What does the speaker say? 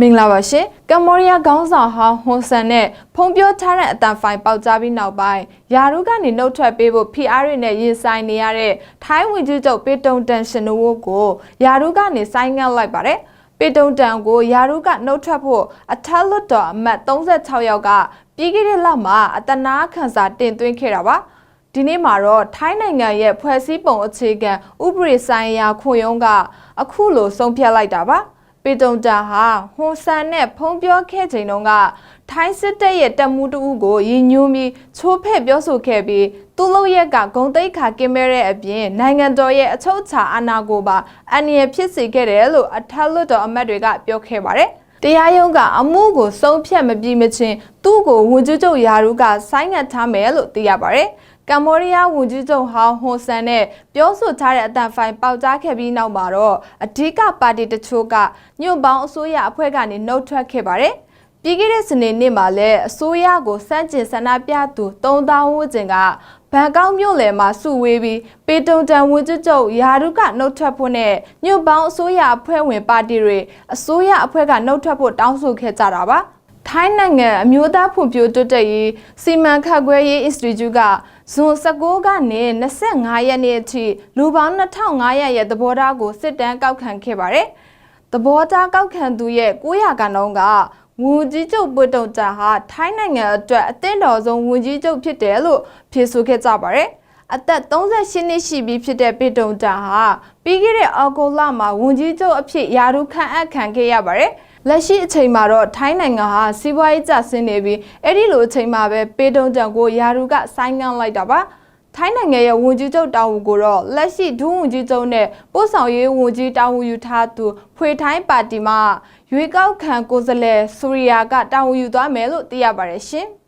မင်္ဂလာပါရှင်ကမ္ဘောဒီးယားခေါင်းဆောင်ဟောင်းဟွန်ဆန်နဲ့ဖုံပြောထားတဲ့အတန်ဖိုင်ပေါက်ကြားပြီးနောက်ပိုင်းယာရုကနေနှုတ်ထွက်ပေးဖို့ PR တွေနဲ့ရင်ဆိုင်နေရတဲ့ထိုင်းဝင်ကြီးချုပ်ပေတုံတန်ရှင်နိုဝိုကိုယာရုကနေဆိုင်းငံ့လိုက်ပါတယ်ပေတုံတန်ကိုယာရုကနှုတ်ထွက်ဖို့အထက်လွတ်တော်အမတ်36ယောက်ကပြီးခဲ့တဲ့လမှာအတနာခံစာတင်သွင်းခဲ့တာပါဒီနေ့မှာတော့ထိုင်းနိုင်ငံရဲ့ဖွဲ့စည်းပုံအခြေခံဥပဒေဆိုင်ရာခွင့်ရုံးကအခုလိုဆုံးဖြတ်လိုက်တာပါ ပေတုံတာဟာဟွန်ဆန်နဲ့ဖုံးပြောခဲ့ချိန်တုန်းကထိုင်းစစ်တပ်ရဲ့တပ်မှုတဦးကိုရည်ညွှန်းပြီးချိုးဖဲ့ပြောဆိုခဲ့ပြီးသူ့လုပ်ရက်ကဂုံတိတ်ခါကင်းမဲတဲ့အပြင်နိုင်ငံတော်ရဲ့အချုပ်အခြာအာဏာကိုပါအန္တရာယ်ဖြစ်စေခဲ့တယ်လို့အထက်လွှတ်တော်အမတ်တွေကပြောခဲ့ပါတယ်။တရားရုံးကအမှုကိုဆုံးဖြတ်မပြီးမချင်းသူ့ကိုဝန်ကြီးချုပ်ယာရုကဆိုင်းငံ့ထားမယ်လို့သိရပါတယ်။ ကမ္ဘောဒီးယားဝန်ကြီးချုပ်ဟောင်းဟွန်ဆန်နဲ့ပြောဆိုထားတဲ့အတန်ဖိုင်ပေါက်ကြားခဲ့ပြီးနောက်မှာတော့အဓိကပါတီတချို့ကညွန့်ပေါင်းအစိုးရအဖွဲ့ကနေနှုတ်ထွက်ခဲ့ပါတယ်။ပြီးခဲ့တဲ့စနေနေ့မှာလည်းအစိုးရကိုစန့်ကျင်ဆန္ဒပြသူ3000ဝန်းကျင်ကဘန်ကောက်မြို့လယ်မှာစုဝေးပြီးပေတုံတန်ဝန်ကြီးချုပ်ယာရုကနှုတ်ထွက်ဖို့နဲ့ညွန့်ပေါင်းအစိုးရအဖွဲ့ဝင်ပါတီတွေအစိုးရအဖွဲ့ကနှုတ်ထွက်ဖို့တောင်းဆိုခဲ့ကြတာပါ။ ထိုင်းနိုင်ငံအမျိုးသားဖွံ့ဖြိုးတိုးတက်ရေးစီမံခန့်ခွဲရေး Institute ကဇွန်19ကနေ25ရက်နေ့အထိလူပေါင်း2500ရဲ့သဘောထားကိုစစ်တမ်းကောက်ခံခဲ့ပါတယ်။သဘောထားကောက်ခံသူရဲ့900ကနှုန်းကဝန်ကြီးချုပ်ပွတ်တုံတာဟာထိုင်းနိုင်ငံအတွက်အသင့်တော်ဆုံးဝန်ကြီးချုပ်ဖြစ်တယ်လို့ဖြေဆိုခဲ့ကြပါတယ်။အသက်38နှစ်ရှိပြီဖြစ်တဲ့ပေတုံတာဟာပြီးခဲ့တဲ့အော်ဂိုလမှာဝန်ကြီးချုပ်အဖြစ်ယာရုခန့်အပ်ခံခဲ့ရပါတယ်။ လက်ရှိအချိန်မှာတော့ထိုင်းနိုင်ငံဟာစီးပွားရေးကျဆင်းနေပြီးအဲ့ဒီလိုအချိန်မှာပဲပေတုံတန်ကိုယာရုကဆိုင်းငံ့လိုက်တာပါ။ထိုင်းနိုင်ငံရဲ့ဝန်ကြီးချုပ်တာဝန်ကိုတော့လက်ရှိဒုဝန်ကြီးချုပ်နဲ့ပို့ဆောင်ရေးဝန်ကြီးတာဝန်ယူထားသူဖွေထိုင်းပါတီမှရွေးကောက်ခံကိုယ်စားလှယ်ဆူရီယာကတာဝန်ယူသွားမယ်လို့သိရပါတယ်ရှင်။